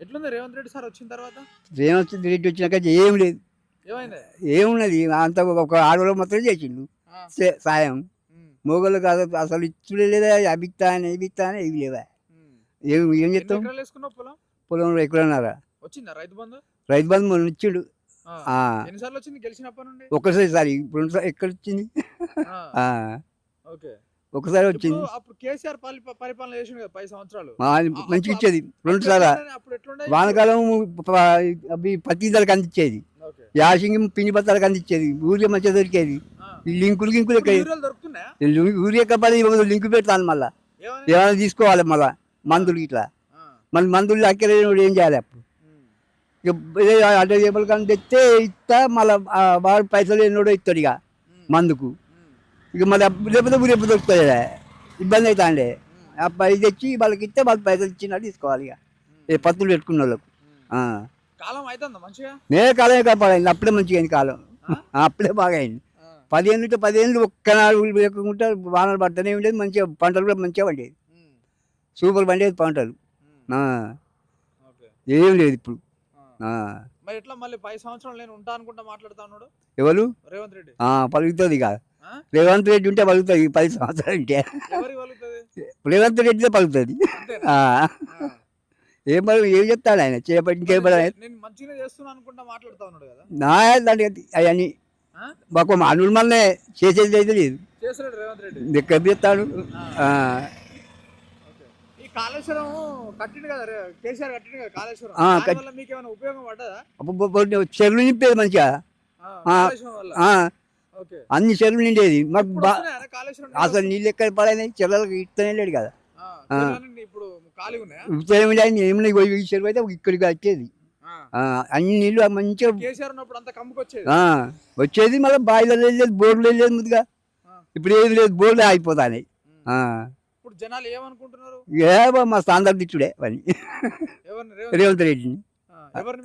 ఎట్లుంది రేవంత్ రెడ్డి సార్ వచ్చిన తర్వాత? రేవంత్ రెడ్డి వచ్చినాక ఏం లేదు. ఏమైంది? ఏమున్నది? అంత ఒక ఆడవాళ్ళు మాత్రం చేసిండు. సాయం. మొగలు కాదు అసలు ఇచ్చుడే లేదా? అభిత్తా అని ఇభిత్తా అని ఇవి లేవా. ఏం ఏం చెప్తాం పొలం? ఎక్కడున్నారా వచ్చిందా రైతు బంధు? రైతు బంధు మొన్న ఇచ్చిండు. ఎన్నిసార్లు వచ్చింది గెలిచినప్పటి నుండి? ఒక్కసారి సారి ఇప్పుడు సారి ఎక్కడ వచ్చింది? ఓకే. ఒకసారి వచ్చింది. అప్పుడు కేసీఆర్ పరి- పరిపాలన కదా పది సంవత్సరాలు. మంచిగా ఇచ్చేది. రెండు సార్లు. వానకాలం అవి పత్తి ధరకు అందించేది. యాసింగి పిండి బత్తాలకు అందించేది. ఊరికే మంచిగా దొరికేది. లింకులు గింకులు ఇప్పుడు ఎక్కడ? యూరియాలు దొరుకుతున్నాయా? ఊరి ఎక్కడ పడి లింకు పెడతాను మళ్ళా. ఏమని? తీసుకోవాలి మళ్ళా. మందులు ఇట్లా మళ్ళీ మందులు అక్కడ ఏం చేయాలి అప్పుడు? ఉమ్, ఇక ఇదే అడ్డ చేపలు కానీ తెస్తే ఇస్తా మళ్ళీ వాడు పైసలు ఎన్నోడో ఇస్తాడు ఇక మందుకు. ఇక మళ్ళీ రేపు రేపు దొరుకుతుంది ఇబ్బంది అవుతాండే. ఆ పై తెచ్చి వాళ్ళకి ఇస్తే వాళ్ళు పైసలు ఇచ్చినట్టు తీసుకోవాలి ఇక. ఏ పత్తులు పెట్టుకున్న వాళ్ళకు. కాలం అవుతుందా మంచిగా? నేనే కాలమే కాపాడైంది. అప్పుడే మంచిగా అయింది కాలం. అప్పుడే బాగా అయింది. పదిహేను నుంచి పదిహేను ఒక్కనాడు లేకుండా వానలు పడుతూనే ఉండేది. మంచిగా పంటలు కూడా మంచిగా పండేది. సూపర్ పండేది పంటలు. ఏం లేదు ఇప్పుడు. మరి ఎట్లా మళ్ళీ పది సంవత్సరాలు నేను ఉంటా అనుకుంటా మాట్లాడుతా ఉన్నాడు? ఎవరు? రేవంత్ రెడ్డి. పలుకుతుంది ఆ? రేవంత్ రెడ్డి ఉంటే పలుకుతుంది పది సంవత్సరాలు ఉంటే రేవంత్ రెడ్డితో పలుకుతుంది. ఏం పలు ఏం చెప్తాడు ఆయన? చేపట్టి నా దానికి అవన్నీ? మాకు మానవుల మళ్ళీ చేసేది అయితే లేదు. ఎక్కడ చెప్తాడు. కాళేశ్వరం కట్టిండు కదా కేసీఆర్ కట్టిండు కదా కాళేశ్వరం. మీకు ఏమైనా ఉపయోగం పడ్డదా? చెరువులు నింపేది మంచిగా. అన్ని చెరువులు నిండేది. మాకు అసలు నీళ్ళు? ఎక్కడ పడైనాయి చెరువులకు ఇస్తూనే లేడు కదా. ఏమి చెరువు అయితే ఇక్కడికి వచ్చేది. అన్ని నీళ్ళు మంచిగా వచ్చేది. మళ్ళీ బాయిలో వెళ్ళేది బోర్లు వెళ్ళేది ముందుగా. ఇప్పుడు ఏది లేదు బోర్లు ఆగిపోతాయి ఉమ్. ఇప్పుడు జనాలు ఏమనుకుంటున్నారు? ఏ మా స్థానం ఇచ్చుడే పని రేవంత్ రెడ్డిని.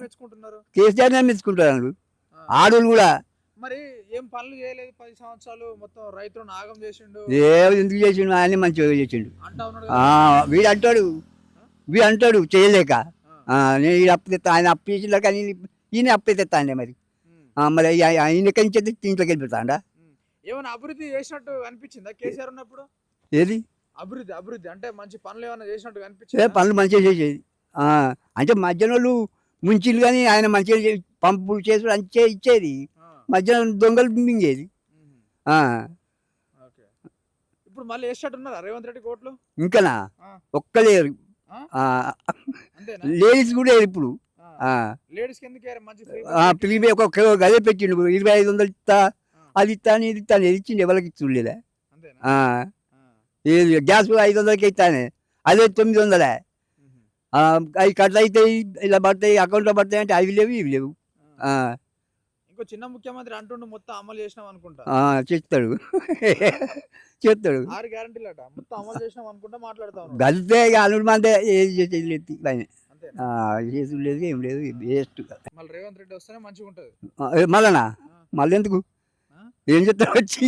మెచ్చుకుంటున్నారు? కేసీఆర్ మెచ్చుకుంటారు ఆ. ఆడోళ్ళు కూడా మరి ఏం పనులు చేయలేదు పది సంవత్సరాలు మొత్తం రైతులను ఆగం చేసిండు. ఏ ఎందుకు చేసిండు? ఆయన మంచిగా చేసిండు. వీడు అంటాడు. వీడు అంటాడు చేయలేక. నేను అప్పు తెస్తా ఆయన అప్పు చేసిందా కానీ ఈయన అప్పు తెస్తాండే మరి. మరి ఆయ- ఆయన కంచె ఇంట్లోకి వెళ్ళిపోతాడా. ఏమైనా అభివృద్ధి చేసినట్టు అనిపించిందా కేసీఆర్ ఉన్నప్పుడు? ఏది? అభివృద్ధి అభివృద్ధి అంటే మంచి పనులు ఏమైనా చేసినట్టు ఏ అనిపించింది? పనులు మంచిగా చేసేది. ఆ, అంటే మధ్యలో వాళ్ళు ముంచిలు కానీ ఆయన మంచిగా పంపులు చేసి అంచే ఇచ్చేది. మధ్యలో దొంగలు మింగేది ఇప్పుడు మళ్ళీ వేసేటట్టు ఉన్నారా రేవంత్ రెడ్డి కోట్లు? ఇంకనా. ఒక్కలేరు లేడీస్ కూడా లేరు ఇప్పుడు. ఒక గదే పెట్టిండు ఇరవై ఐదు వందలు ఇస్తా. అది ఇస్తా అని ఇది ఇస్తా అని ఇది ఇచ్చిండు ఎవరికి ఇది గ్యాస్ ఐదు వందలకి ఇస్తానే. అదే తొమ్మిది వందలే. అవి కట్ అవుతాయి ఇలా పడతాయి అకౌంట్లో పడతాయి అంటే అవి లేవు ఇవి లేవు. ఇంకో చిన్న ముఖ్యమంత్రి అంటుండు మొత్తం అమలు చేసినాం అనుకుంటా. ఆ, చెప్తాడు. చెప్తాడు. ఆరు గ్యారంటీలు అట మొత్తం అమలు చేసినాం అనుకుంటా మాట్లాడుతా ఇక అనుడు మందే ఏది చేసేది లేదు ఏం లేదు వేస్ట్ మళ్ళీ రేవంత్ రెడ్డి వస్తేనే మంచిగా ఉంటది మళ్ళనా మళ్ళీ ఎందుకు? ఏం చెప్తాడు వచ్చి?